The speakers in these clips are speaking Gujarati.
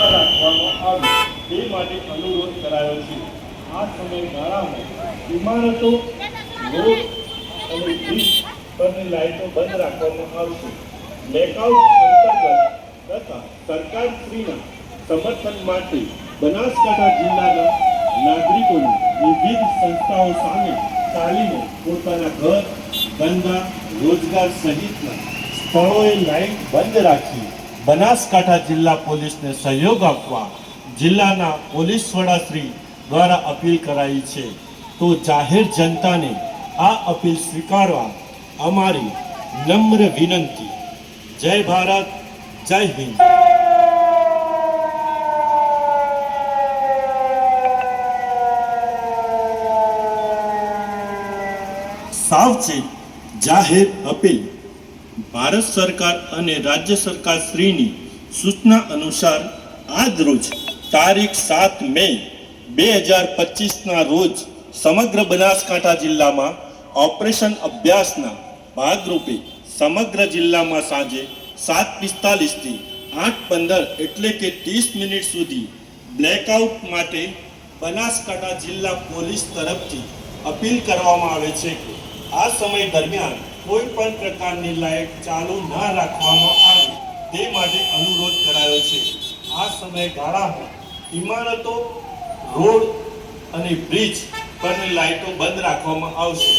રાખવામાં આવે તે માટે અનુરોધ કરાયો છે. આ સમયગાળામાં ઇમારતો રોડ અને બ્રિજ પરની લાઇટો બંધ રાખવામાં આવશે. બ્લેકઆઉટ અંતર્ગત તથા સરકારશ્રીના સમર્થન માટે બનાસકાંઠા જિલ્લાના નાગરિકોની વિવિધ સંસ્થાઓ સામે ચાલીને પોતાના ઘર, ધંધા, રોજગાર સહિતના સ્થળોએ લાઇટ બંધ રાખી. બનાસકાંઠા જિલ્લા પોલીસને સહયોગ આપવા જિલ્લાના પોલીસ વડાશ્રી દ્વારા અપીલ કરાઈ છે. તો જાહેર જનતાને આ અપીલ સ્વીકારવા અમારી નમ્ર વિનંતી. જય ભારત, જય હિન્દ. સાવચેત જાહેર અપીલ. ભારત સરકાર અને રાજ્ય સરકાર શ્રીની સૂચના અનુસાર આજ રોજ તારીખ સાત મે બે હજાર પચીસના રોજ સમગ્ર બનાસકાંઠા જિલ્લામાં ઓપરેશન અભ્યાસના ભાગરૂપે સમગ્ર જિલ્લામાં સાંજે સાત પિસ્તાલીસથી આઠ પંદર એટલે કે ત્રીસ મિનિટ સુધી બ્લેકઆઉટ માટે બનાસકાંઠા જિલ્લા પોલીસ તરફથી અપીલ કરવામાં આવે છે કે આ સમય દરમિયાન કોઈ પણ પ્રકારની લાઇટ ચાલુ ન રાખવામાં આવે તે માટે અનુરોધ કરાયો છે. આ સમયગાળામાં ઇમારતો, રોડ અને બ્રિજ પરની લાઇટો બંધ રાખવામાં આવશે.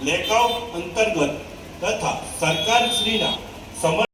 બ્લેકઆઉટ અંતર્ગત તથા સરકારશ્રીના સમર્થન